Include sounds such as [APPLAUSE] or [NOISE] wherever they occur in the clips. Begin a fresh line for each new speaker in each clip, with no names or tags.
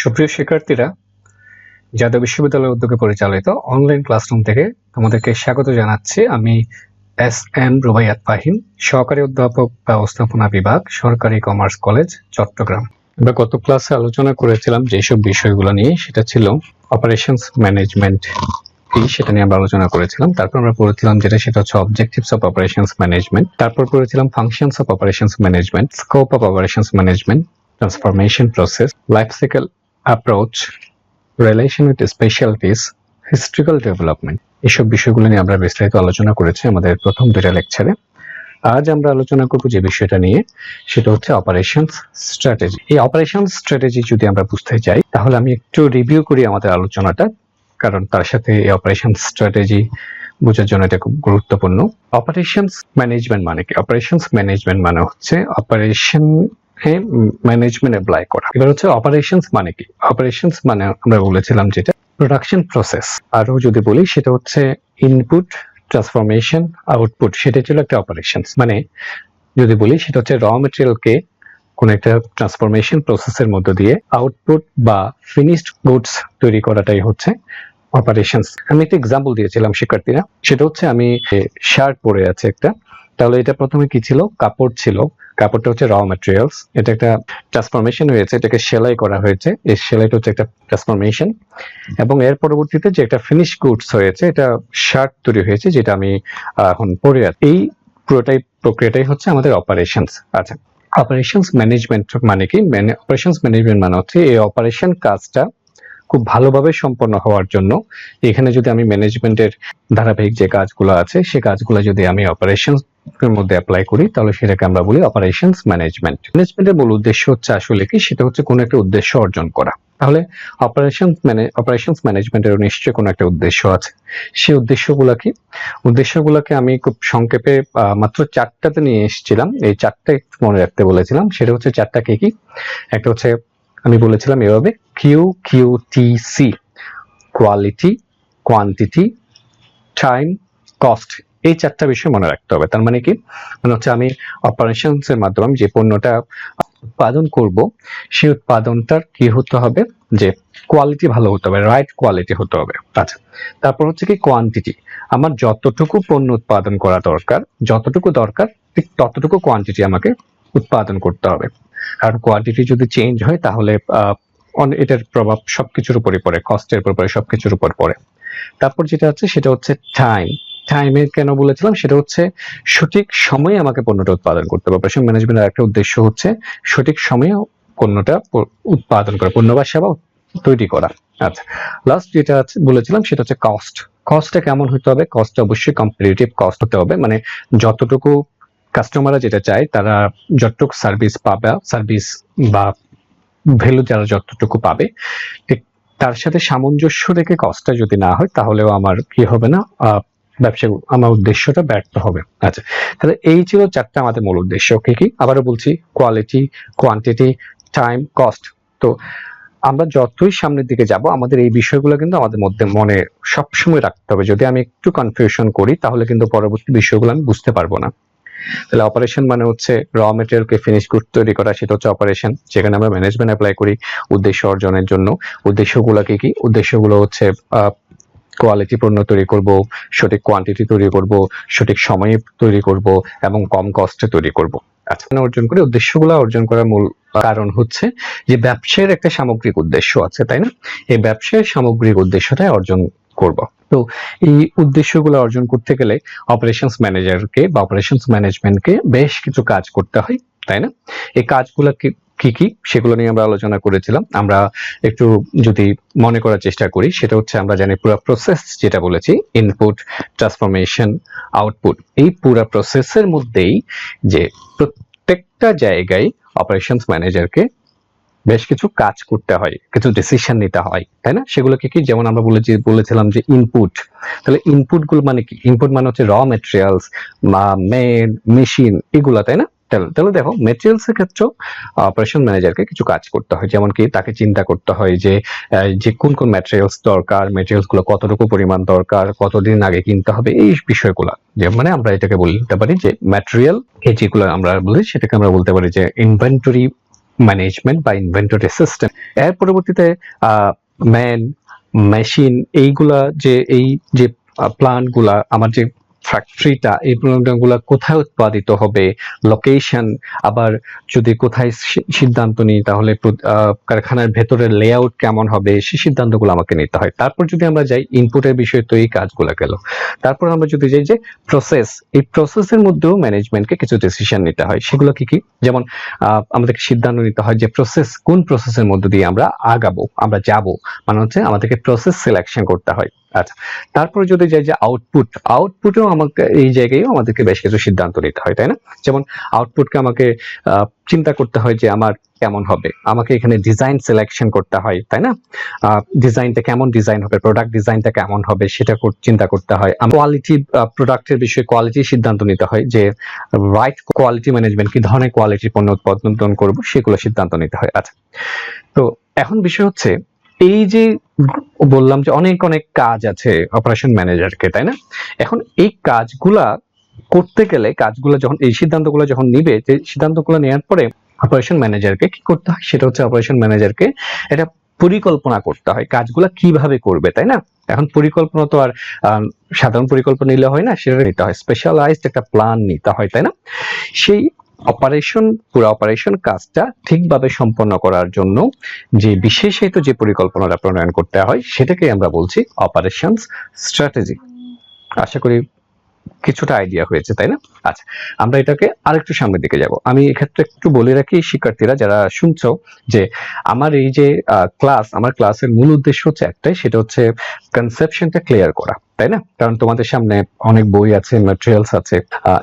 সুপ্রিয় শিক্ষার্থীরা জাতীয় বিশ্ববিদ্যালয়ের উদ্যোগে পরিচালিত অনলাইন ক্লাসরুম থেকে তোমাদেরকে স্বাগত জানাচ্ছি। আমি এস এম রুবাইয়াত ফাহিম, সহকারী অধ্যাপক, ব্যবস্থাপনা বিভাগ, সরকারি কমার্স কলেজ চট্টগ্রাম। আমরা গত ক্লাসে আলোচনা করেছিলাম যেসব বিষয়গুলো নিয়ে, সেটা ছিল অপারেশনস ম্যানেজমেন্ট কি সেটা নিয়ে আমরা আলোচনা করেছিলাম। তারপর আমরা পড়েছিলাম যেটা, সেটা হচ্ছে অবজেক্টিভস অফ অপারেশনস ম্যানেজমেন্ট তারপর পড়েছিলাম functions of operations management scope of operations management transformation process life cycle approach relation with specialities historical development এসব বিষয়গুলো নিয়ে আমরা বিস্তারিত আলোচনা করেছি আমাদের প্রথম দুটা লেকচারে আজ আমরা আলোচনা করব যে বিষয়টা নিয়ে, সেটা হচ্ছে অপারেশন স্ট্র্যাটেজি এই অপারেশন স্ট্র্যাটেজি যদি আমরা বুঝতে চাই, তাহলে আমি একটু রিভিউ করি আমাদের আলোচনাটা, কারণ তার সাথে এই অপারেশন স্ট্র্যাটেজি বোঝার জন্য এটা খুব গুরুত্বপূর্ণ। অপারেশনস ম্যানেজমেন্ট মানে কি? অপারেশনস ম্যানেজমেন্ট মানে হচ্ছে অপারেশন ম্যানেজমেন্ট অ্যাপ্লাই করা। এবার হচ্ছে অপারেশনস মানে কি? অপারেশনস মানে আমরা বলেছিলাম যেটা প্রোডাকশন প্রসেস আরও যদি বলি, সেটা হচ্ছে ইনপুট ট্রান্সফরমেশন আউটপুট সেটা ছিল একটা অপারেশনস মানে যদি বলি, সেটা হচ্ছে র মেটেরিয়ালকে কোনো একটা ট্রান্সফরমেশন প্রসেসের মধ্য দিয়ে আউটপুট বা ফিনিশড গুডস তৈরি করাটাই হচ্ছে অপারেশনস আমি একটা এক্সাম্পল দিয়েছিলাম, শিক্ষার্থীরা। সেটা হচ্ছে আমি শার্ট পরে আছে একটা। তাহলে এটা প্রথমে কি ছিল? কাপড় ছিল। কাপড়টা হচ্ছে র ম্যাটেরিয়ালস এটা একটা ট্রান্সফরমেশন হয়েছে, এটাকে সেলাই করা হয়েছে। এই সেলাইটা হচ্ছে একটা ট্রান্সফরমেশন এবং এর পরবর্তীতে যে একটা ফিনিশ গুডস হয়েছে, এটা শার্ট তৈরি হয়েছে, যেটা আমি এখন পরে আছি। এই পুরোটাই প্রক্রিয়াটাই হচ্ছে আমাদের অপারেশনস আচ্ছা অপারেশনস ম্যানেজমেন্ট মানে কি? অপারেশনস ম্যানেজমেন্ট মানে হচ্ছে এই অপারেশন কাজটা খুব ভালোভাবে সম্পন্ন হওয়ার জন্য। এখানে যদি আমি ম্যানেজমেন্টের ধারাবাহিক যে কাজগুলো আছে, সে কাজগুলো যদি আমি অপারেশনস এর মধ্যে অ্যাপ্লাই করি, তাহলে সেটাকে আমরা বলি অপারেশনস ম্যানেজমেন্ট ম্যানেজমেন্টের মূল উদ্দেশ্য হচ্ছে আসলে কি? সেটা হচ্ছে কোনো একটা উদ্দেশ্য অর্জন করা। তাহলে অপারেশন মানে অপারেশনস ম্যানেজমেন্টের নিশ্চয়ই কোনো একটা উদ্দেশ্য আছে। সেই উদ্দেশ্যগুলো কি? উদ্দেশ্যগুলোকে আমি খুব সংক্ষেপে মাত্র চারটাতে নিয়ে এসেছিলাম। এই চারটা মনে রাখতে বলেছিলাম। সেটা হচ্ছে চারটা কি কি? একটা হচ্ছে আমি বলেছিলাম এভাবে Q Q T C quality quantity time cost এই চারটা বিষয় মনে রাখতে হবে। তার মানে কি? মানে হচ্ছে আমি অপারেশনস এর মাধ্যমে যে পণ্যটা উৎপাদন করব, সেই উৎপাদনটার কি হতে হবে? যে কোয়ালিটি ভালো হতে হবে রাইট কোয়ালিটি হতে হবে। আচ্ছা তারপর হচ্ছে কি কোয়ান্টিটি আমার যতটুকু পণ্য উৎপাদন করা দরকার, যতটুকু দরকার, ঠিক ততটুকু কোয়ান্টিটি আমাকে উৎপাদন করতে হবে। কারণ কোয়ান্টিটি যদি চেঞ্জ হয়, তাহলে এটার প্রভাব সবকিছুর উপরে পড়ে কস্টের উপর পড়ে, সবকিছুর উপর পড়ে। তারপর যেটা হচ্ছে, সেটা হচ্ছে টাইম টাইমে কেন বলেছিলাম? সেটা হচ্ছে সঠিক সময়ে আমাকে পণ্যটা উৎপাদন করতে হবে। অপারেশন ম্যানেজমেন্টের একটা উদ্দেশ্য হচ্ছে সঠিক সময়ে পণ্যটা উৎপাদন করা পণ্য বা সেবা তৈরি করা। আচ্ছা লাস্ট যেটা বলেছিলাম সেটা হচ্ছে কস্ট কস্টটা কেমন হতে হবে? কস্টটা অবশ্যই কম্পিটিটিভ কস্ট হতে হবে। মানে যতটুকু কাস্টমাররা যেটা চায়, তারা যতটুকু সার্ভিস পাবে সার্ভিস বা ভ্যালু যারা যতটুকু পাবে, ঠিক তার সাথে সামঞ্জস্য রেখে কস্টটা যদি না হয়, তাহলেও আমার কি হবে না? ব্যবসা আমার উদ্দেশ্যটা ব্যর্থ হবে। আচ্ছা তাহলে এই ছিল চারটা আমাদের মূল উদ্দেশ্য। কি কি? আবারও বলছি কোয়ালিটি কোয়ান্টিটি টাইম কস্ট তো আমরা যতই সামনের দিকে যাব, আমাদের এই বিষয়গুলো কিন্তু আমাদের মধ্যে মনে সবসময় রাখতে হবে। যদি আমি একটু কনফিউশন করি, তাহলে কিন্তু পরবর্তী বিষয়গুলো আমি বুঝতে পারব না। তাহলে অপারেশন মানে হচ্ছে র মেটেরিয়ালকে ফিনিশ গুড তৈরি করা, সেটা হচ্ছে অপারেশন যেখানে আমরা ম্যানেজমেন্ট অ্যাপ্লাই করি উদ্দেশ্য অর্জনের জন্য। উদ্দেশ্যগুলো কি কি? উদ্দেশ্যগুলো হচ্ছে কোয়ালিটি পণ্য তৈরি করব, সঠিক কোয়ান্টিটি তৈরি করব, সঠিক সময়ে তৈরি করব এবং কম কস্টে তৈরি করব। আচ্ছা অর্জন করে উদ্দেশ্যগুলো অর্জন করার মূল কারণ হচ্ছে যে ব্যবসায়ের একটা সামগ্রিক উদ্দেশ্য আছে, তাই না? এই ব্যবসায়ের সামগ্রিক উদ্দেশ্যটাই অর্জন করব। তো এই উদ্দেশ্যগুলো অর্জন করতে গেলে অপারেশনস ম্যানেজারকে বা অপারেশনস ম্যানেজমেন্টকে বেশ কিছু কাজ করতে হয়, তাই না? এই কাজগুলো কি কি সেগুলো নিয়ে আমরা আলোচনা করেছিলাম। আমরা একটু যদি মনে করার চেষ্টা করি, সেটা হচ্ছে আমরা জানি পুরো প্রসেস যেটা বলেছি ইনপুট ট্রান্সফরমেশন আউটপুট এই পুরো প্রসেসের মধ্যেই যে প্রত্যেকটা জায়গায় অপারেশনস ম্যানেজারকে বেশ কিছু কাজ করতে হয়, কিছু ডিসিশন নিতে হয়, তাই না? সেগুলো কি কি যেমন আমরা বলেছি, বলেছিলাম যে ইনপুট তাহলে ইনপুটগুলো মানে কি? ইনপুট মানে হচ্ছে র মেটেরিয়ালস মেড মেশিন এগুলা, তাই না? তাহলে তাহলে দেখো মেটেরিয়ালস এর ক্ষেত্রেও অপারেশন ম্যানেজারকে কিছু কাজ করতে হয়। যেমন কি, তাকে চিন্তা করতে হয় যে যে কোন কোন ম্যাটেরিয়ালস দরকার ম্যাটেরিয়ালসগুলো কতটুকু পরিমাণ দরকার, কতদিন আগে কিনতে হবে, এই বিষয়গুলো। যে মানে আমরা এটাকে বলতে পারি যে ম্যাটেরিয়াল এই যেগুলো আমরা বলি, সেটাকে আমরা বলতে পারি যে ইনভেন্টরি ম্যানেজমেন্ট বা ইনভেন্টরি সিস্টেম এর পরবর্তীতে ম্যান মেশিন এইগুলা যে, এই যে প্ল্যান্টগুলা, আমার যে ফ্যাক্টরিটা এই গুলা কোথায় উৎপাদিত হবে? লোকেশন আবার যদি কোথায় সিদ্ধান্ত নিই, তাহলে কারখানার ভেতরের লেআউট কেমন হবে? সেই সিদ্ধান্তগুলো আমাকে নিতে হয়। তারপর যদি আমরা যাই ইনপুটের বিষয়ে তো এই কাজগুলো গেল। তারপর আমরা যদি যাই যে প্রসেস এই প্রসেসের মধ্যেও ম্যানেজমেন্টকে কিছু ডিসিশন নিতে হয়। সেগুলো কি কি? যেমন আমাদেরকে সিদ্ধান্ত নিতে হয় যে প্রসেস কোন প্রসেসের মধ্যে দিয়ে আমরা আগাবো, আমরা যাব। মানে হচ্ছে আমাদেরকে প্রসেস সিলেকশন করতে হয়। আচ্ছা তারপরে যদি যাই যে আউটপুট আউটপুটেও আমাকে এই জায়গায়ও আমাদেরকে বেশ কিছু সিদ্ধান্ত নিতে হয়, তাই না? যেমন আউটপুটকে আমাকে চিন্তা করতে হয় যে আমার কেমন হবে। আমাকে এখানে ডিজাইন সিলেকশন করতে হয়, তাই না? ডিজাইনটা কেমন ডিজাইন হবে প্রোডাক্ট ডিজাইনটা কেমন হবে, সেটা চিন্তা করতে হয়। কোয়ালিটি প্রোডাক্টের বিষয়ে কোয়ালিটি সিদ্ধান্ত নিতে হয় যে রাইট কোয়ালিটি ম্যানেজমেন্ট কি ধরনের কোয়ালিটির পণ্য উৎপাদন করব, সেগুলো সিদ্ধান্ত নিতে হয়। আচ্ছা তো এখন বিষয় হচ্ছে এই যে বললাম যে অনেক অনেক কাজ আছে অপারেশন ম্যানেজারকে তাই না? এখন এই কাজগুলা করতে গেলে, কাজগুলো যখন, এই সিদ্ধান্তগুলো যখন নিবে, যে সিদ্ধান্তগুলো নেওয়ার পরে অপারেশন ম্যানেজারকে কি করতে হয়? সেটা হচ্ছে অপারেশন ম্যানেজারকে এটা পরিকল্পনা করতে হয়, কাজগুলো কীভাবে করবে, তাই না? এখন পরিকল্পনা তো আর সাধারণ পরিকল্পনা নিলে হয় না, সেটা নিতে হয়। স্পেশালাইজড একটা প্ল্যান নিতে হয়, তাই না? সেই অপারেশন পুরো অপারেশন কাজটা ঠিকভাবে সম্পন্ন করার জন্য যে বিশেষায়িত যে পরিকল্পনাটা প্রণয়ন করতে হয় সেটাকে আমরা বলছি অপারেশনস স্ট্র্যাটেজি আশা করি কিছুটা আইডিয়া হয়েছে, তাই না? আচ্ছা আমরা এটাকে আরেকটু সামনের দিকে যাব। আমি এক্ষেত্রে একটু বলে রাখি, শিক্ষার্থীরা যারা শুনছো, যে আমার এই যে ক্লাস আমার ক্লাসের মূল উদ্দেশ্য হচ্ছে একটাই, সেটা হচ্ছে কনসেপশনটা ক্লিয়ার করা, তাই না? কারণ তোমাদের সামনে অনেক বই আছে ম্যাটেরিয়ালস আছে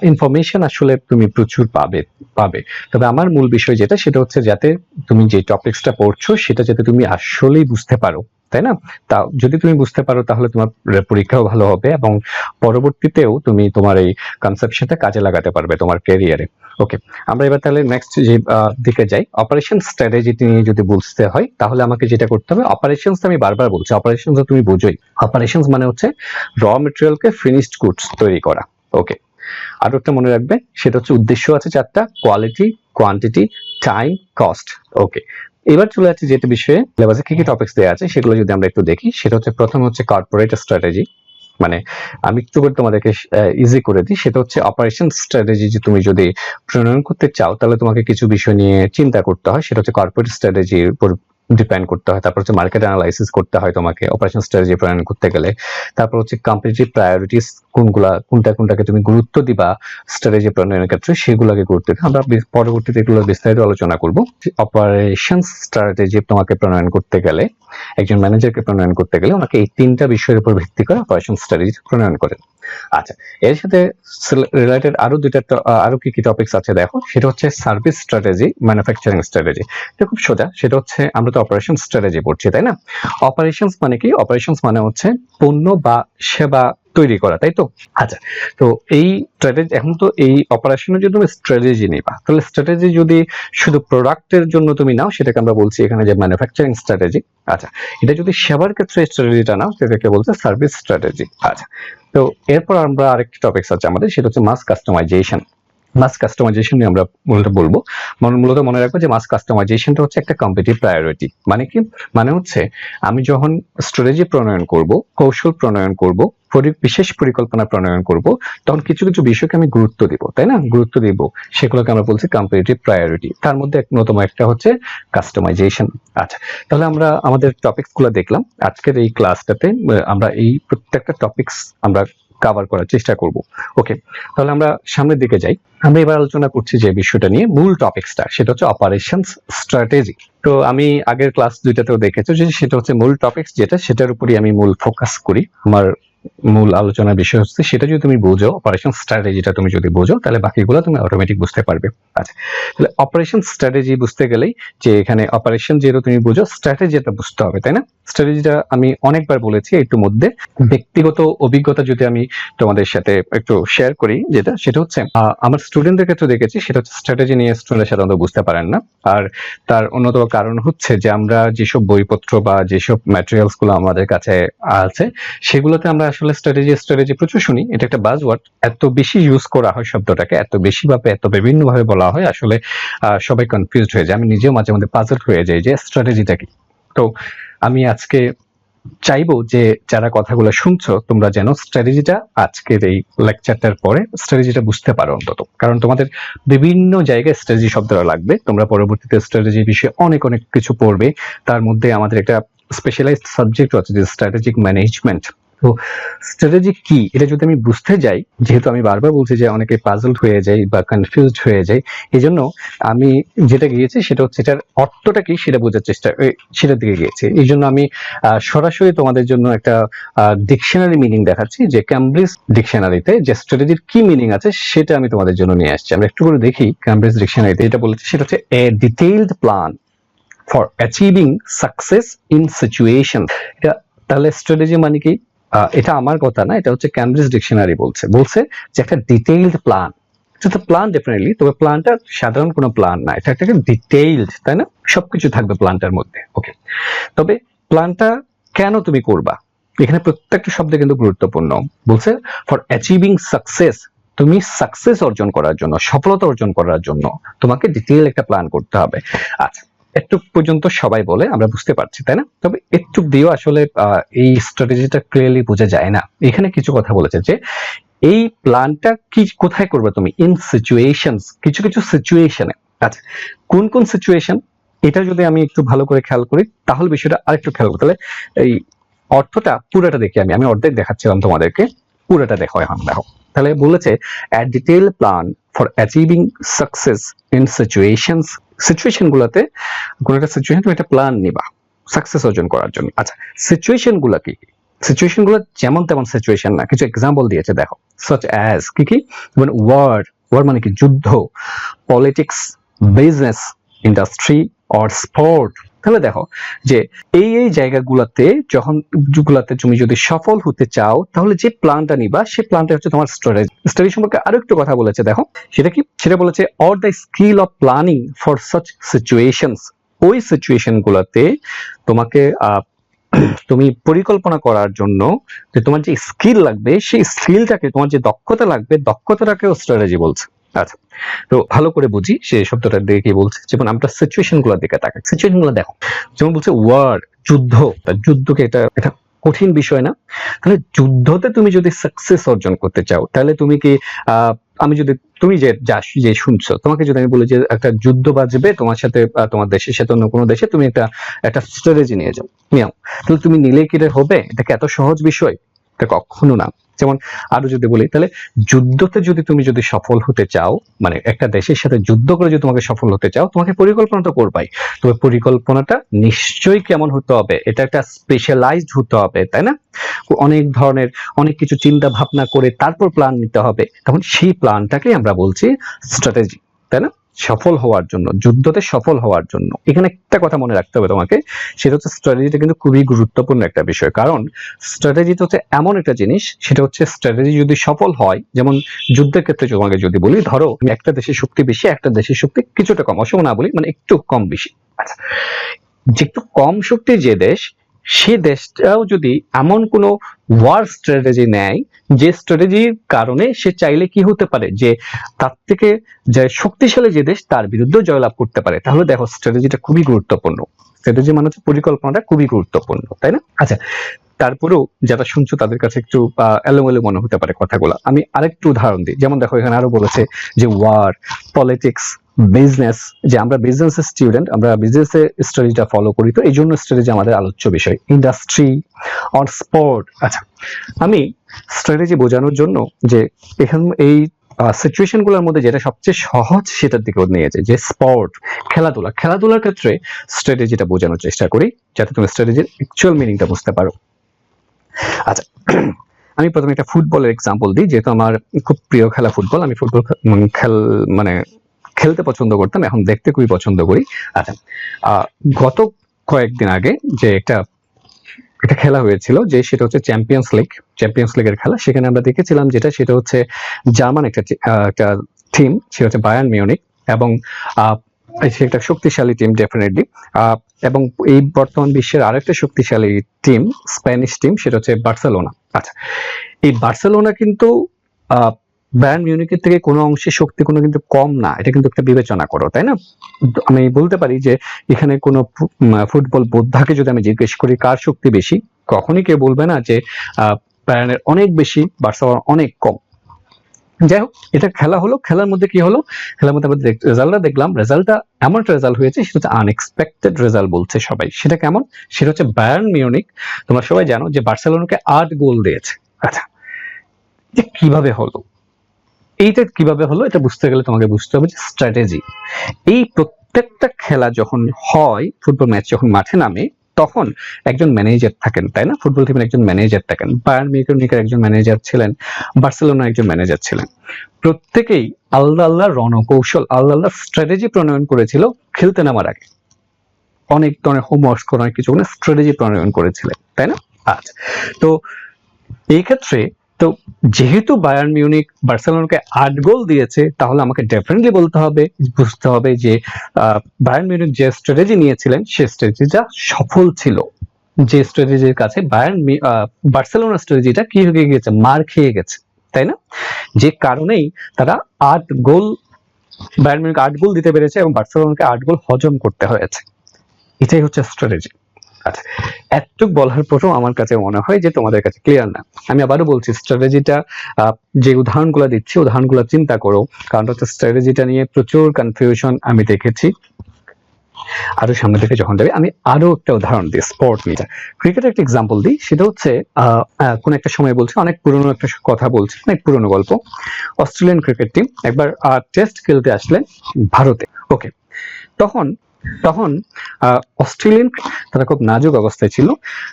ইনফরমেশন আসলে তুমি প্রচুর পাবে পাবে। তবে আমার মূল বিষয় যেটা, সেটা হচ্ছে যাতে তুমি যে টপিকসটা পড়ছো, সেটা যাতে তুমি আসলেই বুঝতে পারো। তাই না? তা যদি তুমি বুঝতে পারো তাহলে তোমার পরীক্ষাও ভালো হবে এবং পরবর্তীতেও তুমি তোমার এই কনসেপশনটা কাজে লাগাতে পারবে তোমার ক্যারিয়ারে ওকে আমরা এবার তাহলে নেক্সট যে দিকে যাই। অপারেশন স্ট্র্যাটেজিটি নিয়ে যদি বুঝতে হয়, তাহলে আমাকে যেটা করতে হবে অপারেশনস আমি বারবার বলছি অপারেশনস তুমি বোঝোই। অপারেশনস মানে হচ্ছে র মেটেরিয়ালকে ফিনিশড গুডস তৈরি করা। ওকে আরও একটা মনে রাখবে, সেটা হচ্ছে উদ্দেশ্য আছে চারটা quality quantity time cost okay এবার চলে যাচ্ছে যেটা বিষয়ে সিলেবাসে কি কি টপিকস দেওয়া আছে সেগুলো যদি আমরা একটু দেখি সেটা হচ্ছে প্রথম হচ্ছে কর্পোরেট স্ট্র্যাটেজি মানে আমি একটু করে তোমাদেরকে ইজি করে দিই সেটা হচ্ছে অপারেশন স্ট্র্যাটেজি যে তুমি যদি প্রণয়ন করতে চাও তাহলে তোমাকে কিছু বিষয় নিয়ে চিন্তা করতে হয়। সেটা হচ্ছে কর্পোরেট স্ট্র্যাটেজির উপর ডিপেন্ড করতে হয়। তারপর হচ্ছে মার্কেট অ্যানালাইসিস করতে হয় তোমাকে অপারেশন স্ট্র্যাটেজি প্রণয়ন করতে গেলে। তারপর হচ্ছে কম্পিটিটিভ প্রায়োরিটিস কোনগুলা, কোনটা, কোনটাকে তুমি গুরুত্ব দিবা স্ট্র্যাটেজি প্রণয়নের ক্ষেত্রে সেগুলোকে গুরুত্ব দিবা। আমরা পরবর্তীতে এগুলো বিস্তারিত আলোচনা করব। অপারেশন স্ট্র্যাটেজি তোমাকে প্রণয়ন করতে গেলে, একজন ম্যানেজারকে প্রণয়ন করতে গেলে ওনাকে এই তিনটা বিষয়ের উপর ভিত্তি করে অপারেশন স্ট্র্যাটেজি প্রণয়ন করেন। আচ্ছা এর সাথে রিলেটেড আরও দুইটা আরও কি কি টপিকস আছে দেখো, সেটা হচ্ছে সার্ভিস স্ট্র্যাটেজি ম্যানুফ্যাকচারিং স্ট্র্যাটেজি এটা খুব সোজা, সেটা হচ্ছে আমরা তো অপারেশন স্ট্র্যাটেজি পড়ছি, তাই না? অপারেশনস মানে কি? অপারেশনস মানে হচ্ছে পণ্য বা সেবা তৈরি করা, তাই তো? আচ্ছা তো এই স্ট্র্যাটেজি এখন তো এই অপারেশনের জন্য তুমি স্ট্র্যাটেজি নিবা। তাহলে স্ট্র্যাটেজি যদি শুধু প্রোডাক্টের জন্য তুমি নাও, সেটাকে আমরা বলছি এখানে যে ম্যানুফ্যাকচারিং স্ট্র্যাটেজি আচ্ছা এটা যদি সেবার ক্ষেত্রে স্ট্র্যাটেজিটা নাও, সেটাকে বলছে সার্ভিস স্ট্র্যাটেজি আচ্ছা তো এরপর আমরা আরেকটি টপিকস আছে আমাদের, সেটা হচ্ছে মাস কাস্টমাইজেশন মাস কাস্টমাইজেশন নিয়ে আমরা মূলত বলব। মূলত মনে রাখব যে মাস কাস্টমাইজেশনটা হচ্ছে একটা কম্পিটিভ প্রায়োরিটি মানে কি? মানে হচ্ছে আমি যখন স্ট্র্যাটেজি প্রণয়ন করব, কৌশল প্রণয়ন করব বিশেষ পরিকল্পনা প্রণয়ন করব, তখন কিছু কিছু বিষয়কে আমি গুরুত্ব দিব, তাই না? গুরুত্ব দিব। সেগুলোকে আমরা বলছি কম্পিটিটিভ প্রায়োরিটি তার মধ্যে এক অন্যতম একটা হচ্ছে কাস্টমাইজেশন আচ্ছা তাহলে আমরা আমাদের টপিকসগুলো দেখলাম। আজকের এই ক্লাসটাতে আমরা এই প্রত্যেকটা টপিকস আমরা কভার করার চেষ্টা করব। ওকে তাহলে আমরা সামনের দিকে যাই। আমরা এবার আলোচনা করছি যে বিষয়টা নিয়ে মূল টপিকসটা সেটা হচ্ছে অপারেশন স্ট্র্যাটেজি তো আমি আগের ক্লাস দুইটাতেও দেখেছ যে সেটা হচ্ছে মূল টপিকস যেটা সেটার উপরই আমি মূল ফোকাস করি। আমার মূল আলোচনার বিষয় হচ্ছে সেটা যদি তুমি বোঝো অপারেশন স্ট্র্যাটেজিটা তুমি যদি বোঝো, তাহলে বাকিগুলো তুমি অটোমেটিক বুঝতে পারবে। আচ্ছা তাহলে অপারেশন স্ট্র্যাটেজি বুঝতে গেলেই যে এখানে অপারেশন যেহেতু তুমি বুঝো স্ট্র্যাটেজিটা বুঝতে হবে, তাই না? স্ট্র্যাটেজিটা আমি অনেকবার বলেছি একটু মধ্যে। ব্যক্তিগত অভিজ্ঞতা যদি আমি তোমাদের সাথে একটু শেয়ার করি, যেটা সেটা হচ্ছে আমার স্টুডেন্টদের ক্ষেত্রে দেখেছি, সেটা হচ্ছে স্ট্র্যাটেজি নিয়ে স্টুডেন্টরা সাধারণত বুঝতে পারেন না। আর তার অন্যতম কারণ হচ্ছে যে আমরা যেসব বইপত্র বা যেসব ম্যাটেরিয়ালসগুলো আমাদের কাছে আছে, সেগুলোতে আমরা আসলে স্ট্র্যাটেজি স্ট্র্যাটেজি প্রচুর শুনি। এটা একটা বাজওয়ার্ড এত বেশি ইউজ করা হয় শব্দটাকে, এত বেশি ভাবে, এত বিভিন্ন ভাবে বলা হয়, আসলে সবাই কনফিউজড হয়ে যায়। আমি নিজেও মাঝে মধ্যে পাজল হয়ে যাই যে স্ট্র্যাটেজিটা কি? তো আমি আজকে চাইব যে যারা কথাগুলো শুনছো, তোমরা যেন স্ট্র্যাটেজিটা আজকের এই লেকচারটার পরে স্ট্র্যাটেজিটা বুঝতে পারো অন্তত। কারণ তোমাদের বিভিন্ন জায়গায় স্ট্র্যাটেজি শব্দটা লাগবে। তোমরা পরবর্তীতে স্ট্র্যাটেজি বিষয়ে অনেক অনেক কিছু পড়বে। তার মধ্যে আমাদের একটা স্পেশালাইজড সাবজেক্ট আছে যে স্ট্র্যাটেজিক ম্যানেজমেন্ট তো স্ট্র্যাটেজি কি? এটা যদি আমি বুঝতে যাই, যেহেতু আমি বারবার বলছি যে অনেকে পাজলড হয়ে যায় বা কনফিউজড হয়ে যায় এই জন্য আমি যেটা গিয়েছি সেটা হচ্ছে এটার অর্থটা কি সেটা বোঝার চেষ্টা সেটার দিকে গিয়েছি। এই জন্য আমি সরাসরি তোমাদের জন্য একটা ডিকশনারি মিনিং দেখাচ্ছি, যে ক্যামব্রিজ ডিকশনারিতে যে স্ট্র্যাটেজির কি মিনিং আছে সেটা আমি তোমাদের জন্য নিয়ে আসছি। আমরা একটু করে দেখি ক্যামব্রিজ ডিকশনারিতে এটা বলেছে, সেটা হচ্ছে a detailed plan for achieving success in situation এটা তাহলে স্ট্র্যাটেজি মানে কি? এটা আমার কথা না, এটা হচ্ছে ক্যামব্রিজ ডিকশনারি বলছে। বলছে যে একটা ডিটেইলড প্ল্যান এটা প্ল্যান ডেফিনেটলি তবে প্ল্যানটা সাধারণ কোনো প্ল্যান না, এটা একটা ডিটেইলড তাই না? সবকিছু থাকবে প্ল্যানটার মধ্যে ওকে তবে প্ল্যানটা কেন তুমি করবা? এখানে প্রত্যেকটা শব্দ কিন্তু গুরুত্বপূর্ণ। বলছে ফর অ্যাচিভিং সাকসেস তুমি সাকসেস অর্জন করার জন্য, সফলতা অর্জন করার জন্য তোমাকে ডিটেইল একটা প্ল্যান করতে হবে। আচ্ছা একটু পর্যন্ত সবাই বলে, আমরা বুঝতে পারছি, তাই না? তবে একটু দিয়েও আসলে এই স্ট্র্যাটেজিটা ক্লিয়ারলি বোঝা যায় না। এখানে কিছু কথা বলেছে যে, এই প্ল্যানটা কি, কোথায় করবে তুমি? ইন সিচুয়েশনস কিছু কিছু সিচুয়েশনে আচ্ছা কোন কোন সিচুয়েশন এটা যদি আমি একটু ভালো করে খেয়াল করি, তাহলে বিষয়টা আরেকটু খেয়াল করতে তাহলে এই অর্থটা পুরোটা দেখি আমি আমি অর্ধেক দেখাচ্ছিলাম তোমাদেরকে, পুরোটা দেখো এখন, দেখো। তাহলে বলেছে at detail plan for achieving success in situations situation গুলাতে কোন একটা সিচুয়েশন তুমি একটা প্ল্যান নিবা সাকসেস অর্জন করার জন্য। আচ্ছা সিচুয়েশনগুলা কি? সিচুয়েশনগুলো যেমন তেমন সিচুয়েশন না, কিছু এক্সাম্পল দিয়েছে, দেখো। সচ অ্যাজ কি কি? মানে ওয়ার ওয়ার মানে কি? যুদ্ধ politics business industry or sport তাহলে দেখো যে এই এই জায়গাগুলোতে যখন, গুলাতে তুমি যদি সফল হতে চাও, তাহলে যে প্ল্যানটা নিবা সেই প্ল্যানটা হচ্ছে তোমার স্ট্র্যাটেজি স্ট্র্যাটেজি সম্পর্কে আরও একটু কথা বলেছে, দেখো। সেটা কি? সেটা বলেছে or the skill of planning for such situations ওই সিচুয়েশন গুলাতে তোমাকে তুমি পরিকল্পনা করার জন্য যে তোমার যে স্কিল লাগবে, সেই স্কিলটাকে তোমার যে দক্ষতা লাগবে, দক্ষতাটাকেও স্ট্র্যাটেজি বলছে। আচ্ছা। তো ভালো করে বুঝি, সে শব্দটার দিকে কি বলছে? যেমন আমরা সিচুয়েশনগুলোর দিকে তাকাই। সিচুয়েশনগুলো দেখো, যেমন বলছে ওয়ার যুদ্ধ। যুদ্ধকে এটা এটা কঠিন বিষয় না। তাহলে যুদ্ধতে তুমি যদি সাকসেস অর্জন করতে চাও, তাহলে তুমি কি আমি যদি, তুমি যে, যা শুনছো, তোমাকে যদি আমি বলি যে, একটা যুদ্ধ বাজবে, তোমার সাথে তোমার দেশের সাথে অন্য কোনো দেশে, তুমি একটা একটা স্ট্র্যাটেজি নিয়ে যাও। নিও। তাহলে তুমি নিলে কি হবে? এটা কি এত সহজ বিষয়? এটা কখনো না। যেমন আরও যদি বলি, তাহলে যুদ্ধতে যদি তুমি যদি সফল হতে চাও মানে একটা দেশের সাথে যুদ্ধ করে যদি তোমাকে সফল হতে চাও, তোমাকে পরিকল্পনা তো করবাই। তবে পরিকল্পনাটা নিশ্চয়ই কেমন হতে হবে, এটা একটা স্পেশালাইজড হতে হবে, তাই না? অনেক ধরনের, অনেক কিছু চিন্তা ভাবনা করে তারপর প্ল্যান নিতে হবে। তখন সেই প্ল্যানটাকে আমরা বলছি স্ট্র্যাটেজি তাই না? সফল হওয়ার জন্য, যুদ্ধতে সফল হওয়ার জন্য। এখানে একটা কথা মনে রাখতে হবে তোমাকে, সেটা হচ্ছে স্ট্র্যাটেজিটা কিন্তু খুবই গুরুত্বপূর্ণ একটা বিষয়। কারণ স্ট্র্যাটেজি তো হচ্ছে এমন একটা জিনিস, সেটা হচ্ছে স্ট্র্যাটেজি যদি সফল হয়, যেমন যুদ্ধের ক্ষেত্রে তোমাকে যদি বলি, ধরো একটা দেশের শক্তি বেশি, একটা দেশের শক্তি কিছুটা কম, অসম না বলি মানে একটু কম বেশি। আচ্ছা যে একটু কম শক্তির যে দেশ সে দেশটাও যদি এমন কোনো ওয়ার স্ট্র্যাটেজি নেয়, যে স্ট্র্যাটেজির কারণে সে চাইলে কি হতে পারে? যে তার থেকে যে শক্তিশালী যে দেশ, তার বিরুদ্ধে জয়লাভ করতে পারে। তাহলে দেখো স্ট্র্যাটেজিটা খুবই গুরুত্বপূর্ণ। স্ট্র্যাটেজি মানে হচ্ছে পরিকল্পনাটা খুবই গুরুত্বপূর্ণ, তাই না? আচ্ছা তারপরেও যারা শুনছো, তাদের কাছে একটু এলোমেলো মনে হতে পারে কথাগুলো। আমি আরেকটু উদাহরণ দিই। যেমন দেখো, এখানে আরও বলেছে যে ওয়ার পলিটিক্স বিজনেস যে আমরা বিজনেস স্টুডেন্ট আমরা বিজনেস স্টাডিটা ফলো করি তো এই জন্য স্ট্র্যাটেজি আমাদের আলোচ্য বিষয় ইন্ডাস্ট্রি অন স্পোর্ট আচ্ছা আমি স্ট্র্যাটেজি বোঝানোর জন্য যে এখান, এই সিচুয়েশনগুলোর মধ্যে যেটা সবচেয়ে সহজ সেটার দিকে নিয়েছে যে স্পোর্ট খেলাধুলা। খেলাধুলার ক্ষেত্রে স্ট্র্যাটেজিটা বোঝানোর চেষ্টা করি, যাতে তুমি স্ট্র্যাটেজির অ্যাকচুয়াল মিনিংটা বুঝতে পারো। আচ্ছা [CLEARS THROAT] আমি প্রথমে একটা ফুটবলের এক্সাম্পল দিই, যেহেতু আমার খুব প্রিয় খেলা ফুটবল আমি ফুটবল খেল মানে খেলতে পছন্দ করতাম এখন দেখতে খুবই পছন্দ করি। আচ্ছা আহ, গত কয়েকদিন আগে যে একটা একটা খেলা হয়েছিল যে সেটা হচ্ছে চ্যাম্পিয়ন্স লিগ চ্যাম্পিয়ন্স লিগের খেলা সেখানে আমরা দেখেছিলাম যেটা সেটা হচ্ছে জার্মান একটা একটা টিম সেটা হচ্ছে বায়ান মিউনিক এবং আহ, সে একটা শক্তিশালী টিম ডেফিনেটলি এবং এই বর্তমান বিশ্বের আরেকটা শক্তিশালী টিম স্প্যানিশ টিম সেটা হচ্ছে বার্সেলোনা আচ্ছা এই বার্সেলোনা কিন্তু ব্যায়ার্ন মিউনিকের থেকে কোনো অংশে শক্তি কোনো কিন্তু কম না এটা কিন্তু একটা বিবেচনা করো তাই না? আমি বলতে পারি যে এখানে কোনো ফুটবল বোদ্ধাকে যদি আমি জিজ্ঞেস করি কার শক্তি বেশি কখনই কেউ বলবে না যে আহ, ব্যায়ার্নের অনেক বেশি বার্সেলোনা অনেক কম। যাই হোক এটা খেলা হলো খেলার মধ্যে কি হলো? খেলার মধ্যে আমরা রেজাল্টটা দেখলাম রেজাল্টটা এমন একটা রেজাল্ট হয়েছে সেটা হচ্ছে আনএক্সপেক্টেড রেজাল্ট বলছে সবাই। সেটা কেমন? সেটা হচ্ছে বায়ার্ন মিউনিক তোমরা সবাই জানো যে বার্সেলোনাকে আট গোল দিয়েছে। আচ্ছা কীভাবে হলো? এইটা কীভাবে হলো এটা বুঝতে গেলে তোমাকে বুঝতে হবে যে স্ট্র্যাটেজি এই প্রত্যেকটা খেলা যখন হয় ফুটবল ম্যাচ যখন মাঠে নামে, তখন একজন ম্যানেজার থাকেন, তাই না? ফুটবল টিমের একজন ম্যানেজার থাকেন। বায়ার্ন মিউনিকের একজন ম্যানেজার ছিলেন বার্সেলোনার একজন ম্যানেজার ছিলেন। প্রত্যেকেই আল্লাহ আল্লাহ রণকৌশল আল্লাহ আল্লাহ স্ট্র্যাটেজি প্রণয়ন করেছিল খেলতে নামার আগে। অনেক ধরনের হোমওয়ার্ক অনেক কিছু স্ট্র্যাটেজি প্রণয়ন করেছিলেন, তাই না? আচ্ছা। তো এই ক্ষেত্রে তো যেহেতু বায়ার্ন মিউনিক বার্সেলোনাকে আট গোল দিয়েছে, তাহলে আমাকে ডেফিনেটলি বলতে হবে, বুঝতে হবে যে বায়ার্ন মিউনিক যে স্ট্র্যাটেজি নিয়েছিলেন, সে স্ট্র্যাটেজিটা সফল ছিল। যে স্ট্র্যাটেজির কাছে বায়ার্ন বার্সেলোনা স্ট্র্যাটেজিটা কি হয়ে গেছে মার খেয়ে গেছে, তাই না? যে কারণেই তারা আট গোল বায়ার্ন মিউনিক আট গোল দিতে পেরেছে এবং বার্সেলোনাকে আট গোল হজম করতে হয়েছে। এটাই হচ্ছে স্ট্র্যাটেজি আচ্ছা এতটুক বলার পরেও আমার কাছে মনে হয় যে তোমাদের কাছে ক্লিয়ার না। আমি আবারও বলছি স্ট্র্যাটেজিটা যে উদাহরণগুলো দিচ্ছি, উদাহরণগুলো চিন্তা করো। কারণ হচ্ছে স্ট্র্যাটেজিটা নিয়ে প্রচুর কনফিউশন আমি দেখেছি। আরও সামনে থেকে যখন যাবে, আমি আরও একটা উদাহরণ দিই স্পোর্ট নিয়ে ক্রিকেটের একটা এক্সাম্পল দিই, সেটা হচ্ছে কোন একটা সময় বলছি, অনেক পুরনো একটা কথা বলছি, অনেক পুরনো গল্প। অস্ট্রেলিয়ান ক্রিকেট টিম একবার টেস্ট খেলতে আসলেন ভারতে। ওকে তখন তখন অস্ট্রেলিয়ান তারা খুব নাজুক অবস্থায় ছিল।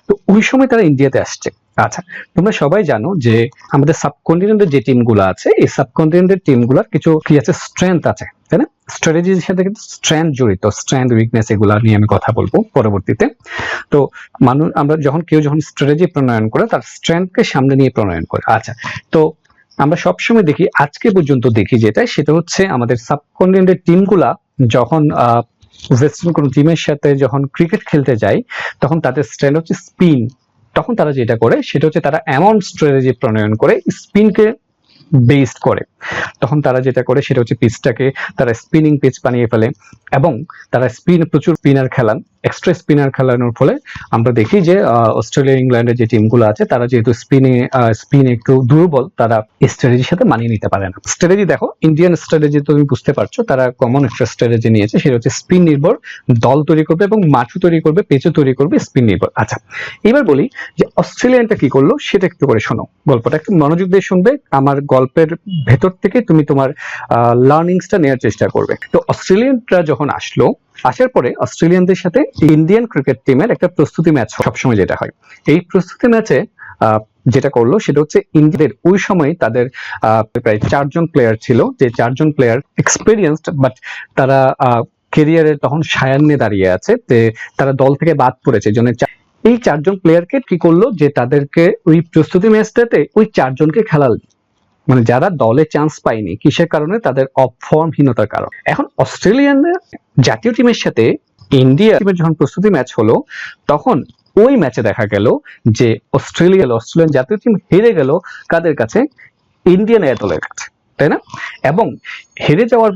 তো ওই সময় তারা ইন্ডিয়াতে আসছে। আচ্ছা তোমরা সবাই জানো যে আমাদের সাবকন্টিনেন্টের যে টিমগুলো আছে, এই সাবকন্টিনেন্টের টিমগুলোর কিছু কি আছে? স্ট্রেংথ আছে, তাই না? স্ট্র্যাটেজির সাথে কিন্তু স্ট্রেংথ জড়িত, স্ট্রেংথ, উইকনেস এগুলা নিয়ে আমি কথা বলব পরবর্তীতে। তো মানুষ, আমরা যখন, কেউ যখন স্ট্র্যাটেজি প্রণয়ন করে, তার স্ট্রেংথকে সামনে নিয়ে প্রণয়ন করে। আচ্ছা তো আমরা সবসময় দেখি, আজকে পর্যন্ত দেখি যেটা, সেটা হচ্ছে আমাদের সাবকন্টিনেন্টের টিমগুলা যখন ওয়েস্টার্ন কোনো টিমের সাথে যখন ক্রিকেট খেলতে যায়, তখন তাদের স্ট্রেন হচ্ছে স্পিন তখন তারা যেটা করে, সেটা হচ্ছে তারা এমন স্ট্র্যাটেজি প্রণয়ন করে স্পিনকে বেসড করে। তখন তারা যেটা করে সেটা হচ্ছে পিচটাকে তারা স্পিনিং পিচ বানিয়ে ফেলে এবং তারা স্পিন প্রচুর স্পিনার খেলান এক্সট্রা স্পিনার খেলানোর ফলে আমরা দেখি যে অস্ট্রেলিয়া, ইংল্যান্ডের যে টিমগুলো আছে, তারা যেহেতু স্পিনে স্পিন একটু দুর্বল, তারা স্ট্র্যাটেজির সাথে মানিয়ে নিতে পারে না। স্ট্র্যাটেজি দেখো ইন্ডিয়ান স্ট্র্যাটেজি তুমি বুঝতে পারছ, তারা কমন একটা স্ট্র্যাটেজি নিয়েছে, সেটা হচ্ছে স্পিন নির্ভর, দল তৈরি করবে এবং মাঠু তৈরি করবে পেঁচু তৈরি করবে স্পিন নির্ভর। আচ্ছা এবার বলি যে অস্ট্রেলিয়ানটা কি করল, সেটা একটু করে শোনো। গল্পটা একটু মনোযোগ দিয়ে শুনবে, আমার গল্পের ভেতর থেকে তুমি তোমার লার্নিংসটা নেওয়ার চেষ্টা করবে। তো অস্ট্রেলিয়ানরা যখন আসলো, আসার পরে অস্ট্রেলিয়ানদের সাথে ইন্ডিয়ান ক্রিকেট টিমের একটা প্রস্তুতি ম্যাচ সবসময় যেটা হয়। এই প্রস্তুতি ম্যাচে যেটা করল সেটা হচ্ছে ইন্ডিয়াদের ওই সময় তাদের প্রায় চারজন প্লেয়ার ছিল, যে চারজন প্লেয়ার এক্সপিরিয়েন্সড বাট তারা কেরিয়ারে তখন সায়ান্নে দাঁড়িয়ে আছে, যে তারা দল থেকে বাদ পড়েছে। জন্য এই চারজন প্লেয়ারকে কি করল, যে তাদেরকে ওই প্রস্তুতি ম্যাচটাতে ওই চারজনকে খেলাল। মানে যারা দলে চান্স পায়নি, কিসের কারণে? তাদের অফর্মহীনতার কারণ। এখন অস্ট্রেলিয়ানের জাতীয় টিমের সাথে ইন্ডিয়া টিমের যখন প্রস্তুতি ম্যাচ হলো, তখন ওই ম্যাচে দেখা গেল যে অস্ট্রেলিয়া, অস্ট্রেলিয়ান জাতীয় টিম হেরে গেল কাদের কাছে? ইন্ডিয়ান এ দলের কাছে, তাই না? এবং হেরে যাওয়ার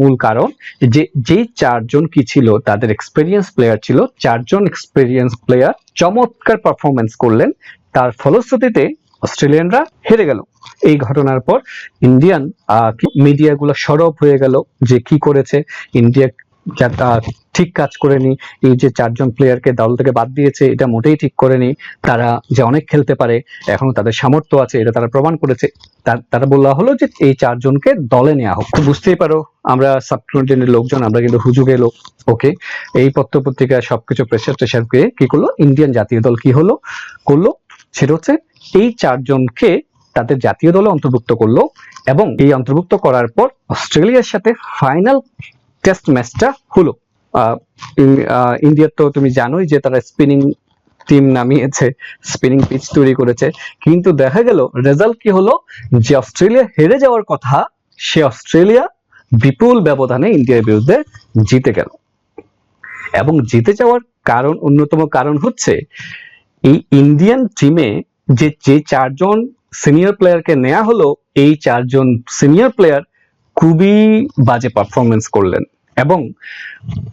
মূল কারণ যে, যেই চারজন কি ছিল, তাদের এক্সপেরিয়েন্স প্লেয়ার ছিল, চারজন এক্সপেরিয়েন্স প্লেয়ার চমৎকার পারফরমেন্স করলেন। তার ফলশ্রুতিতে অস্ট্রেলিয়ানরা হেরে গেল। এই ঘটনার পর ইন্ডিয়ান মিডিয়াগুলো সরব হয়ে গেল যে কি করেছে। ইন্ডিয়া ঠিক কাজ করেনি। এই যে চারজন প্লেয়ারকে দল থেকে বাদ দিয়েছে, এটা মোটেই ঠিক করেনি। তারা যে অনেক খেলতে পারে, এখনও তাদের সামর্থ্য আছে, এটা তারা প্রমাণ করেছে। তারা বলা হলো যে এই চারজনকে দলে নেওয়া হোক। বুঝতেই পারো, আমরা সাবকন্টিনেন্টের লোকজন, আমরা কিন্তু হুজুগে এলো ওকে? এই পত্র পত্রিকা সবকিছু প্রেশার টেশার পেয়ে কি করল? ইন্ডিয়ান জাতীয় দল কি হলো? করল সেটা হচ্ছে এই চারজনকে তাদের জাতীয় দলে অন্তর্ভুক্ত করল এবং এই অন্তর্ভুক্ত করার পর অস্ট্রেলিয়ার সাথে ফাইনাল টেস্ট ম্যাচটা হলো। ইন্ডিয়ার তো তুমি জানোই যে তারা স্পিনিং টিম নামিয়েছে স্পিনিং পিচ তৈরি করেছে। কিন্তু দেখা গেল রেজাল্ট কি হলো? যে অস্ট্রেলিয়া হেরে যাওয়ার কথা, সে অস্ট্রেলিয়া বিপুল ব্যবধানে ইন্ডিয়ার বিরুদ্ধে জিতে গেল। এবং জিতে যাওয়ার কারণ, অন্যতম কারণ হচ্ছে এই ইন্ডিয়ান টিমে যে যে চারজন সিনিয়র প্লেয়ারকে নেওয়া হলো, এই চারজন সিনিয়র প্লেয়ার খুবই বাজে পারফরমেন্স করলেন। এবং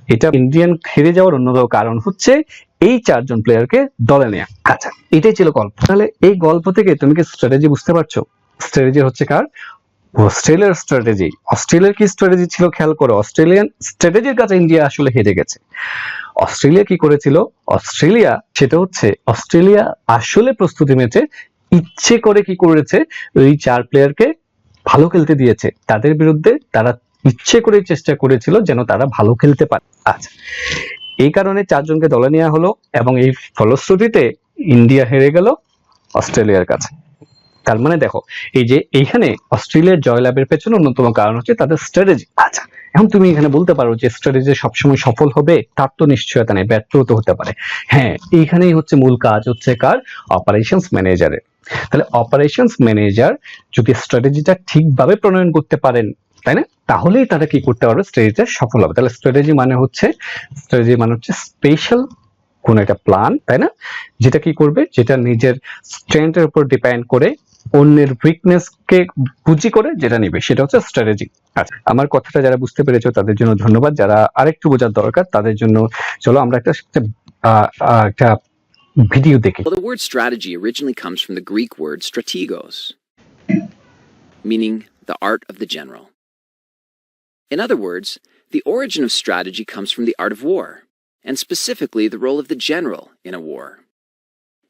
এটা ইন্ডিয়ান হেরে যাওয়ার অন্যতম কারণ হচ্ছে এই চারজন প্লেয়ারকে দলে নেয়া। আচ্ছা এটাই ছিল গল্প। তাহলে এই গল্প থেকে তুমি কি স্ট্র্যাটেজি বুঝতে পারছ? স্ট্র্যাটেজি হচ্ছে কার? অস্ট্রেলিয়ার স্ট্র্যাটেজি অস্ট্রেলিয়ার কি স্ট্র্যাটেজি ছিল? খেয়াল করো। অস্ট্রেলিয়ান স্ট্র্যাটেজির কাছে ইন্ডিয়া আসলে হেরে গেছে। অস্ট্রেলিয়া কি করেছিল? অস্ট্রেলিয়া, সেটা হচ্ছে অস্ট্রেলিয়া আসলে প্রস্তুতি ম্যাচে ইচ্ছে করে কি করেছে? ওই চার প্লেয়ারকে ভালো খেলতে দিয়েছে। তাদের বিরুদ্ধে তারা ইচ্ছে করে চেষ্টা করেছিল যেন তারা ভালো খেলতে পারে। আচ্ছা এই কারণে চারজনকে দলে নেওয়া হলো এবং এই ফলশ্রুতিতে ইন্ডিয়া হেরে গেল অস্ট্রেলিয়ার কাছে। তার মানে দেখো, এই যে এইখানে অস্ট্রেলিয়ার জয়লাভের পেছনে অন্যতম কারণ হচ্ছে তাদের স্ট্র্যাটেজি আচ্ছা এখন তুমি এখানে বলতে পারো যে স্ট্র্যাটেজি সবসময় সফল হবে, তার তো নিশ্চয়তা নেই, ব্যর্থ তো হতে পারে। হ্যাঁ এইখানেই হচ্ছে মূল কাজ হচ্ছে কার? অপারেশনস ম্যানেজারের তাহলে অপারেশনস ম্যানেজার যদি স্ট্র্যাটেজিটা ঠিকভাবে প্রণয়ন করতে পারেন, তাই না? তাহলেই তারা কি করতে পারবে? স্ট্র্যাটেজিটা সফল হবে। তাহলে স্ট্র্যাটেজি মানে হচ্ছে স্ট্র্যাটেজি মানে হচ্ছে স্পেশাল কোন একটা প্ল্যান তাই না? যেটা কি করবে? যেটা নিজের স্ট্রেংথের উপর ডিপেন্ড করে অন্যের উইকনেস কে পুঁজি করে যেটা নিবে সেটা হচ্ছে স্ট্র্যাটেজি আচ্ছা আমার কথাটা যারা বুঝতে পেরেছ তাদের জন্য ধন্যবাদ যারা আরেকটু বোঝার দরকার তাদের জন্য চলো আমরা একটা একটা ভিডিও দেখি
the word strategy originally comes from the Greek word strategos, meaning the art of the general. In other words, the origin of strategy comes from the art of war, and specifically the role of the general in a war.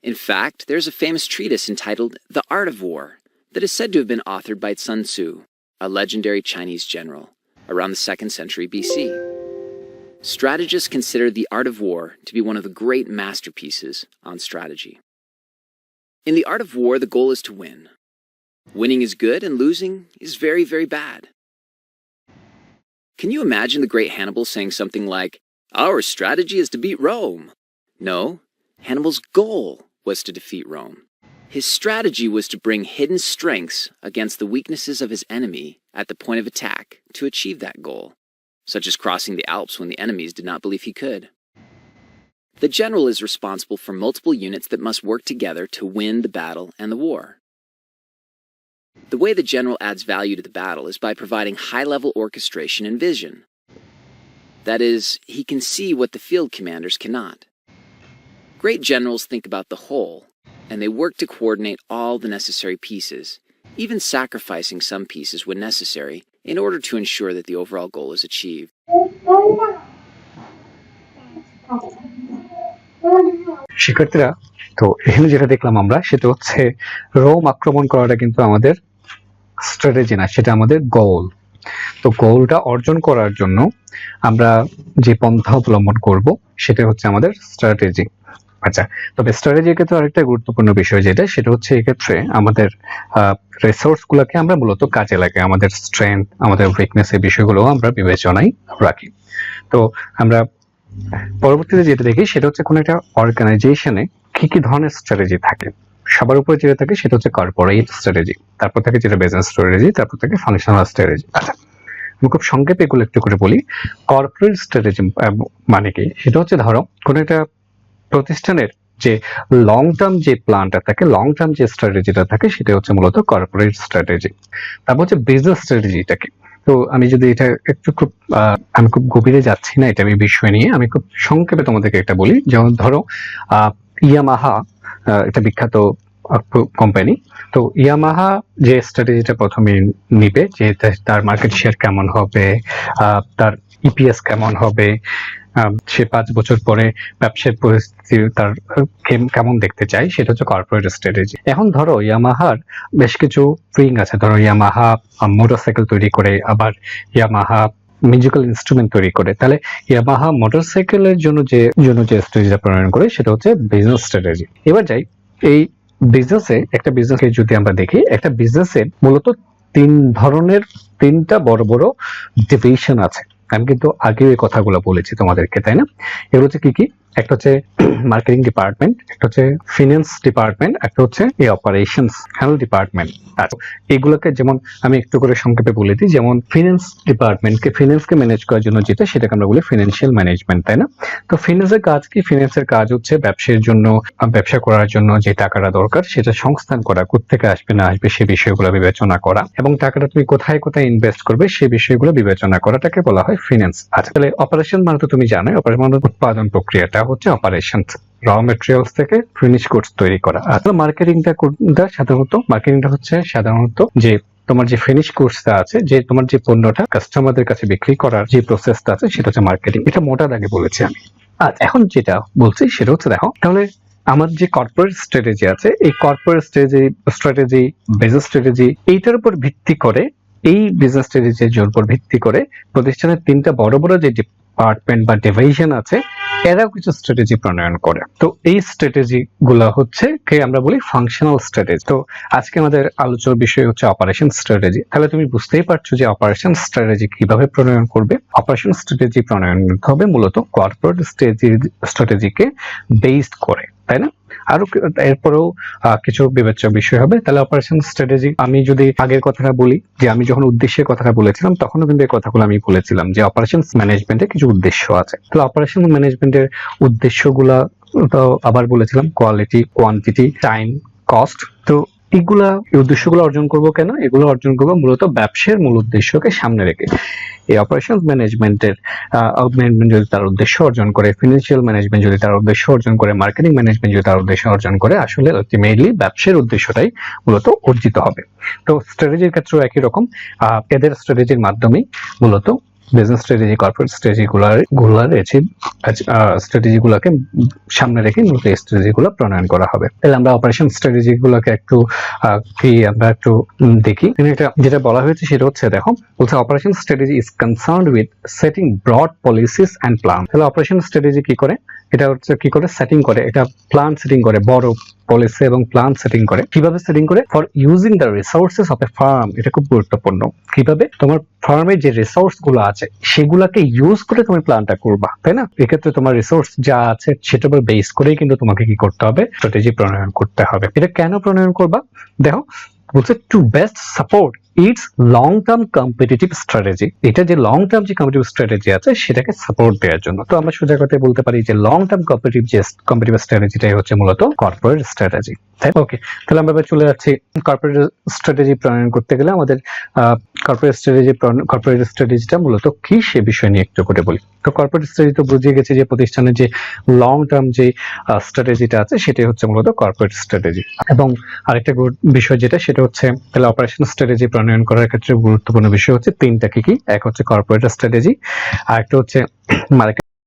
In fact, there's a famous treatise entitled The Art of War that is said to have been authored by Sun Tzu, a legendary Chinese general, around the 2nd century BC. Strategists consider The Art of War to be one of the great masterpieces on strategy. In The Art of War, the goal is to win. Winning is good and losing is very, very bad. Can you imagine the great Hannibal saying something like, Our strategy is to beat Rome? No, Hannibal's goal was to defeat Rome. His strategy was to bring hidden strengths against the weaknesses of his enemy at the point of attack to achieve that goal, such as crossing the Alps when the enemies did not believe he could. The general is responsible for multiple units that must work together to win the battle and the war. The way the general adds value to the battle is by providing high level orchestration and vision. That is, he can see what the field commanders cannot. Great generals think about the whole, and they work to coordinate all the necessary pieces, even sacrificing some pieces when necessary, in order to ensure that the overall goal is achieved.
শিক্ষার্থীরা তো এখানে যেটা দেখলাম আমরা সেটা হচ্ছে Rome আক্রমণ করাটা কিন্তু আমাদের স্ট্র্যাটেজি না সেটা আমাদের গোল তো গোলটা অর্জন করার জন্য আমরা যে পন্থা অবলম্বন করব সেটা হচ্ছে আমাদের স্ট্র্যাটেজি আচ্ছা তবে স্ট্র্যাটেজির ক্ষেত্রে আরেকটা গুরুত্বপূর্ণ বিষয় যেটা, সেটা হচ্ছে এক্ষেত্রে আমাদের রিসোর্স গুলাকে আমরা মূলত কাজে লাগে আমাদের স্ট্রেংথ আমাদের উইকনেস এই বিষয়গুলো আমরা বিবেচনায় রাখি। তো আমরা পরবর্তীতে যেটা দেখি, সেটা হচ্ছে কোনো একটা অর্গানাইজেশনে কি কি ধরনের স্ট্র্যাটেজি থাকে। সবার উপরে যেটা থাকে, সেটা হচ্ছে কর্পোরেট স্ট্র্যাটেজি তারপর থাকে যেটা বিজনেস স্ট্র্যাটেজি তারপর থাকে ফাংশনাল স্ট্র্যাটেজি আচ্ছা আমি খুব সংক্ষেপে এগুলো একটু করে বলি। কর্পোরেট স্ট্র্যাটেজি মানে কি? সেটা হচ্ছে ধরো, কোনো একটা প্রতিষ্ঠানের যে লং টার্ম যে প্ল্যানটা থাকে লং টার্ম যে স্ট্র্যাটেজিটা থাকে সেটা হচ্ছে মূলত কর্পোরেট স্ট্র্যাটেজি তারপর হচ্ছে বিজনেস স্ট্র্যাটেজিটা কি? তো আমি যদি এটা একটু খুব আমি খুব গভীরে যাচ্ছি না, এটা আমি বিষয় নিয়ে, আমি খুব সংক্ষেপে তোমাদেরকে একটা বলি। যেমন ধরো ইয়ামাহা একটা বিখ্যাত কোম্পানি তো ইয়ামাহা যে স্ট্র্যাটেজিটা প্রথমে নিবে, যে তার মার্কেট শেয়ার কেমন হবে তার ইপিএস কেমন হবে সে পাঁচ বছর পরে ব্যবসার পরিস্থিতি তার কেমন দেখতে চাই সেটা হচ্ছে কর্পোরেট স্ট্র্যাটেজি এখন ধরো ইয়ামাহার বেশ কিছু উইং আছে। ধরো ইয়ামাহা মোটরসাইকেল তৈরি করে, আবার ইয়ামাহা মিউজিক্যাল ইনস্ট্রুমেন্ট তৈরি করে। তাহলে ইয়ামাহা মোটরসাইকেলের জন্য যে জন্য যে স্ট্র্যাটেজিটা প্রণয়ন করে সেটা হচ্ছে বিজনেস স্ট্র্যাটেজি এবার যাই, এই বিজনেসে একটা বিজনেসকে যদি আমরা দেখি, একটা বিজনেসে মূলত তিন ধরনের, তিনটা বড় বড় ডিভিশন আছে। আমি কিন্তু আগেও এই কথাগুলো বলেছি তোমাদেরকে তাই না? এগুলো হচ্ছে কি কি? একটা হচ্ছে মার্কেটিং ডিপার্টমেন্ট একটা হচ্ছে ফিনান্স ডিপার্টমেন্ট একটা হচ্ছে এই অপারেশনস হ্যান্ড ডিপার্টমেন্ট এগুলোকে যেমন আমি একটু করে সংক্ষেপে বলে দিই, যেমন ফিনান্স ডিপার্টমেন্টকে ফিনান্সকে ম্যানেজ করার জন্য যেটা, সেটাকে আমরা বলি ফিনান্সিয়াল ম্যানেজমেন্ট তাই না? তো ফিনান্সের কাজ কি? ফিনান্সের কাজ হচ্ছে ব্যবসার জন্য, ব্যবসা করার জন্য যে টাকাটা দরকার, সেটা সংস্থান করা কোথেকে আসবে, না আসবে, সে বিষয়গুলো বিবেচনা করা। এবং টাকাটা তুমি কোথায় কোথায় ইনভেস্ট করবে, সে বিষয়গুলো বিবেচনা করাটাকে বলা হয় ফিনান্স আচ্ছা তাহলে অপারেশন মানে তো তুমি জানোই অপারেশন মানে উৎপাদন প্রক্রিয়াটা। হচ্ছে অপারেশন র মেটেরিয়ালস থেকে ফিনিশ গুডস তৈরি করা। আর মার্কেটিংটা সাধারণত মার্কেটিংটা হচ্ছে সাধারণত যে তোমার যে ফিনিশ কোর্সটা আছে, যে তোমার যে পণ্যটা কাস্টমারদের কাছে বিক্রি করার যে প্রসেসটা আছে, সেটা হচ্ছে মার্কেটিং এটা দাগে বলেছি আমি। আর এখন যেটা বলছি, সেটা হচ্ছে দেখো, তাহলে আমার যে কর্পোরেট স্ট্র্যাটেজি আছে, এই corporate strategy strategy business strategy এইটার উপর ভিত্তি করে, এই বিজনেস স্ট্র্যাটেজির উপর ভিত্তি করে প্রতিষ্ঠানের তিনটা বড় বড় যে ডিপার্টমেন্ট বা ডিভিশন আছে, এরাও কিছু স্ট্র্যাটেজি প্রণয়ন করে। তো এই স্ট্র্যাটেজি গুলা হচ্ছে কে আমরা বলি ফাংশনাল স্ট্র্যাটেজি তো আজকে আমাদের আলোচনার বিষয় হচ্ছে অপারেশন স্ট্র্যাটেজি তাহলে তুমি বুঝতেই পারছ যে অপারেশন স্ট্র্যাটেজি কীভাবে প্রণয়ন করবে? অপারেশন স্ট্র্যাটেজি প্রণয়ন করতে হবে মূলত কর্পোরেট স্ট্র্যাটেজি স্ট্র্যাটেজিকে বেসড করে, তাই না? আরও এরপরেও কিছু বিবেচ্য বিষয় হবে। তাহলে অপারেশন স্ট্র্যাটেজি আমি যদি আগের কথাটা বলি, যে আমি যখন উদ্দেশ্যের কথাটা বলেছিলাম, তখনও কিন্তু এই কথাগুলো আমি বলেছিলাম, যে অপারেশন ম্যানেজমেন্টের কিছু উদ্দেশ্য আছে। তাহলে অপারেশন ম্যানেজমেন্টের উদ্দেশ্যগুলা তো আবার বলেছিলাম কোয়ালিটি কোয়ান্টিটি টাইম কস্ট তো এগুলা এই উদ্দেশ্যগুলো অর্জন করব কেন? এগুলো অর্জন করব মূলত ব্যবসার মূল উদ্দেশ্যকে সামনে রেখে। এই অপারেশন ম্যানেজমেন্টের ম্যানেজমেন্ট যদি তার উদ্দেশ্য অর্জন করে ফিনান্সিয়াল ম্যানেজমেন্ট যদি তার উদ্দেশ্য অর্জন করে মার্কেটিং ম্যানেজমেন্ট যদি তার উদ্দেশ্য অর্জন করে, আসলে আলটিমেটলি ব্যবসার উদ্দেশ্যটাই মূলত অর্জিত হবে। তো স্ট্র্যাটেজির ক্ষেত্রেও একই রকম। এদের স্ট্র্যাটেজির মাধ্যমেই মূলত বিজনেস স্ট্র্যাটেজি কর্পোরেট স্ট্র্যাটেজি গুলার গুলার স্ট্র্যাটেজিগুলোকে স্ট্র্যাটেজি গুলাকে সামনে রেখে নতুন এই স্ট্র্যাটেজি গুলো প্রণয়ন করা হবে। তাহলে আমরা অপারেশন স্ট্র্যাটেজি গুলোকে একটু কি আমরা একটু দেখি। এটা যেটা বলা হয়েছে সেটা হচ্ছে, দেখো, বলছে operation strategy is concern with setting broad policies and plan তাহলে অপারেশন স্ট্র্যাটেজি কি করে? এটা হচ্ছে কি করে? সেটিং করে। এটা প্ল্যান সেটিং করে, বড় পলিসি এবং প্ল্যান সেটিং করে। কীভাবে সেটিং করে? For using the resources of a firm এটা খুব গুরুত্বপূর্ণ। কীভাবে? তোমার ফার্মে যে রিসোর্সগুলো আছে, সেগুলাকে ইউজ করে তুমি প্ল্যানটা করবা, তাই না? এক্ষেত্রে তোমার রিসোর্স যা আছে সেটার উপর বেস করেই কিন্তু তোমাকে কি করতে হবে? স্ট্র্যাটেজি প্রণয়ন করতে হবে। এটা কেন প্রণয়ন করবা? দেখো, বলছে to best support its long term competitive strategy এটা যে লং টার্ম যে কম্পিটিটিভ স্ট্র্যাটেজি আছে, সেটাকে সাপোর্ট দেওয়ার জন্য। তো আমরা সোজা কথায় বলতে পারি যে লং টার্ম কম্পিটিটিভ যে কম্পিটিটিভ স্ট্র্যাটেজিটাই হচ্ছে মূলত কর্পোরেট স্ট্র্যাটেজি ওকে তাহলে আমরা এবার চলে যাচ্ছি। কর্পোরেট স্ট্র্যাটেজি প্রণয়ন করতে গেলে আমাদের কর্পোরেট স্ট্র্যাটেজি কর্পোরেট স্ট্র্যাটেজিটা মূলত কি সে বিষয় নিয়ে একটু করে বলি। তো কর্পোরেট স্ট্র্যাটেজি তো বুঝিয়ে গেছে যে প্রতিষ্ঠানের যে লং টার্ম যে স্ট্র্যাটেজিটা আছে, সেটাই হচ্ছে মূলত কর্পোরেট স্ট্র্যাটেজি এবং আরেকটা বিষয় যেটা, সেটা হচ্ছে তাহলে অপারেশন স্ট্র্যাটেজি প্রণয়ন করার ক্ষেত্রে গুরুত্বপূর্ণ বিষয় হচ্ছে তিনটা কি? কি এক হচ্ছে কর্পোরেট স্ট্র্যাটেজি আর একটা হচ্ছে মার্কেট